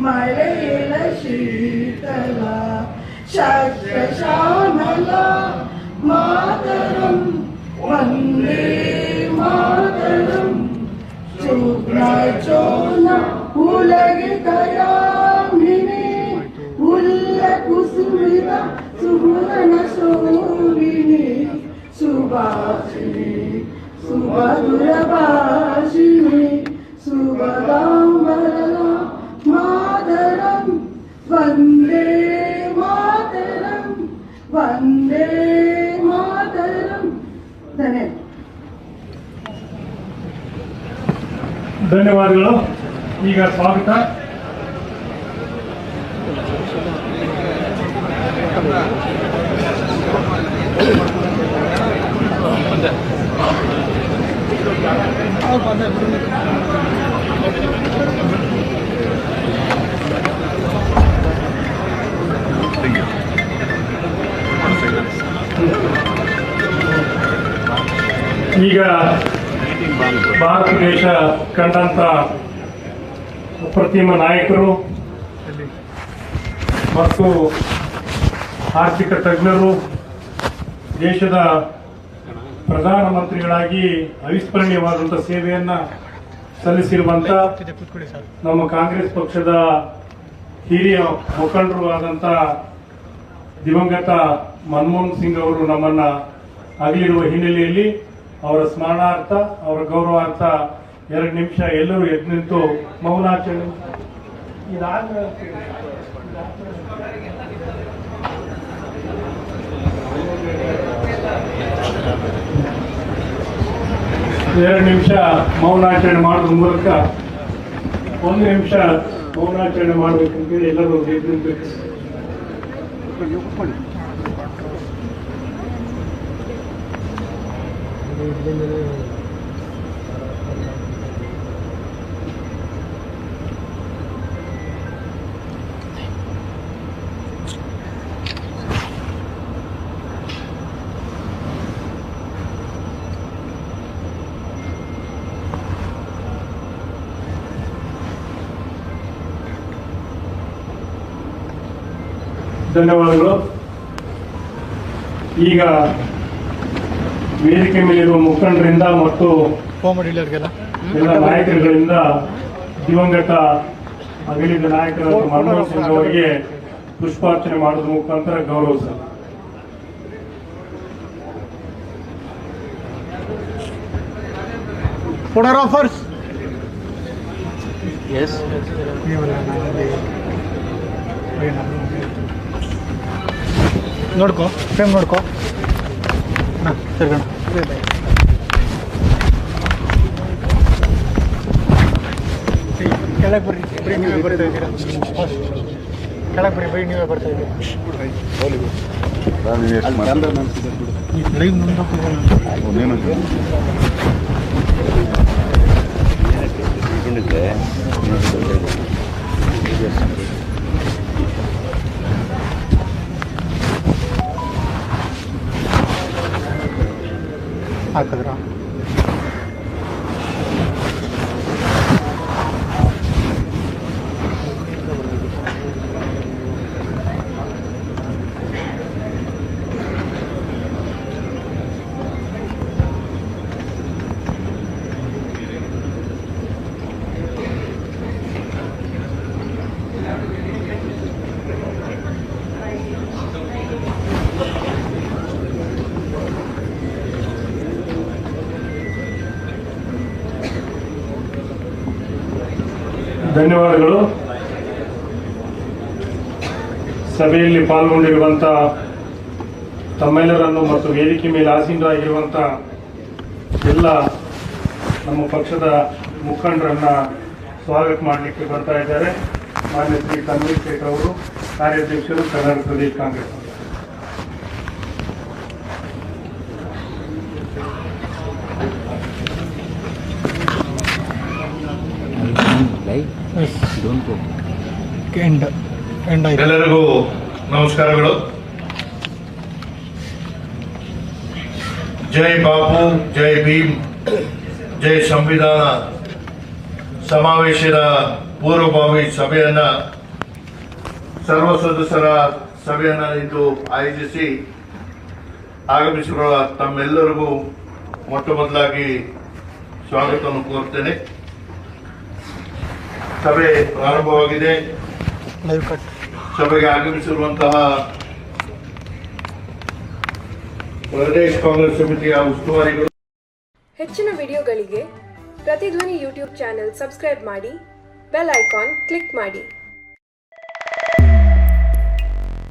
மழையில சீதலா சக்ரசாமலா மாதரம். வந்தே மாதரம். சோனா உலகு கயாமினி உள்ள குசுமிதா சுகுண சோ ವಂದೇ ಮಾತರಂ ಧನ್ಯವಾದ ಧನ್ಯವಾದಗಳು ಈಗ ಸ್ವಾಗತ ಈಗ ಭಾರತ ದೇಶ ಕಂಡಂತ ಅಪ್ರತಿಮ ನಾಯಕರು ಮತ್ತು ಆರ್ಥಿಕ ತಜ್ಞರು, ದೇಶದ ಪ್ರಧಾನಮಂತ್ರಿಗಳಾಗಿ ಅವಿಸ್ಮರಣೀಯವಾದಂಥ ಸೇವೆಯನ್ನು ಸಲ್ಲಿಸಿರುವಂಥ ನಮ್ಮ ಕಾಂಗ್ರೆಸ್ ಪಕ್ಷದ ಹಿರಿಯ ಮುಖಂಡರು ಆದಂಥ ದಿವಂಗತ ಮನಮೋಹನ್ ಸಿಂಗ್ ಅವರು ನಮ್ಮನ್ನು ಅಗಲಿರುವ ಹಿನ್ನೆಲೆಯಲ್ಲಿ ಅವರ ಸ್ಮರಣಾರ್ಥ, ಅವರ ಗೌರವಾರ್ಥ ಎರಡು ನಿಮಿಷ ಎಲ್ಲರೂ ಎದ್ದು ನಿಂತು ಮೌನಾಚರಣೆ. ಎರಡು ನಿಮಿಷ ಮೌನಾಚರಣೆ ಮಾಡೋದ್ರ ಮೂಲಕ ಒಂದು ನಿಮಿಷ ಮೌನಾಚರಣೆ ಮಾಡಬೇಕಂತೇಳಿ ಎಲ್ಲರೂ ಎದ್ದು ಧನ್ಯವಾದಗಳು. ಈಗ ವೇದಿಕೆ ಮೇಲಿರುವ ಮುಖಂಡರಿಂದ ಮತ್ತು ಎಲ್ಲ ನಾಯಕರುಗಳಿಂದ ದಿವಂಗತ ಅಗಲಿದ ನಾಯಕರಾದ ಮನಮೋಹನ್ ಸಿಂಗ್ ಅವರಿಗೆ ಪುಷ್ಪಾರ್ಚನೆ ಮಾಡೋದ್ರ ಮುಖಾಂತರ ಗೌರವ ಫೋಟೋಗ್ರಾಫರ್ಸ್ ಎಸ್ ನೋಡ್ಕೋ ಫ್ರೇಮ್ ನೋಡ್ಕೋ. ಕಣ. ಕೆಳಗೆ ಬರ್ರಿ, ಬರೀ ನೀವೇ ಬರ್ತಾ ಇದ್ದೀರಾ? ಕೆಳಗೆ ಬರ್ರಿ, ಬರೀ ನೀವೇ ಬರ್ತಾ ಇದ್ದೀರಾ? ಲೈವ್ ಮುಂದೆ खतरा ಧನ್ಯವಾದಗಳು. ಸಭೆಯಲ್ಲಿ ಪಾಲ್ಗೊಂಡಿರುವಂತ ತಮ್ಮೆಲ್ಲರನ್ನು ಮತ್ತು ವೇದಿಕೆ ಮೇಲೆ ಆಸೀನರಾಗಿರುವಂತ ಎಲ್ಲ ನಮ್ಮ ಪಕ್ಷದ ಮುಖಂಡರನ್ನ ಸ್ವಾಗತ ಮಾಡಲಿಕ್ಕೆ ಬರ್ತಾ ಇದ್ದಾರೆ. ಮಾನ್ಯ ಶ್ರೀ ತನ್ವೀರ್ ಶೇಖರ್ ಅವರು, ಕಾರ್ಯಾಧ್ಯಕ್ಷರು, ಕರ್ನಾಟಕ ಪ್ರದೇಶ ಕಾಂಗ್ರೆಸ್. ಎಲ್ಲರಿಗೂ ನಮಸ್ಕಾರಗಳು. ಜೈ ಬಾಪು ಜೈ ಭೀಮ್ ಜೈ ಸಂವಿಧಾನ ಸಮಾವೇಶದ ಪೂರ್ವಭಾವಿ ಸಭೆಯನ್ನ ಸರ್ವ ಸದಸ್ಯರ ಸಭೆಯನ್ನ ಇಂದು ಆಯೋಜಿಸಿ ಆಗಮಿಸಿರುವ ತಮ್ಮೆಲ್ಲರಿಗೂ ಮೊಟ್ಟ ಮೊದಲಾಗಿ ಸ್ವಾಗತವನ್ನು ಕೋರ್ತೇನೆ ಸಭೆ ಪ್ರಾರಂಭವಾಗಿದೆ. ಲೈವ್ ಕಟ್ ಸಭೆಗೆ ಆಗಮಿಸಿರುವಂತಹ ಪ್ರದೇಶ ಕಾಂಗ್ರೆಸ್ ಸಮಿತಿಯ ಉಸ್ತುವಾರಿಗಳು. ಹೆಚ್ಚಿನ ವಿಡಿಯೋಗಳಿಗೆ ಪ್ರತಿಧ್ವನಿ ಯೂಟ್ಯೂಬ್ ಚಾನೆಲ್ ಸಬ್ಸ್ಕ್ರೈಬ್ ಮಾಡಿ ಬೆಲ್ ಐಕಾನ್ ಕ್ಲಿಕ್ ಮಾಡಿ.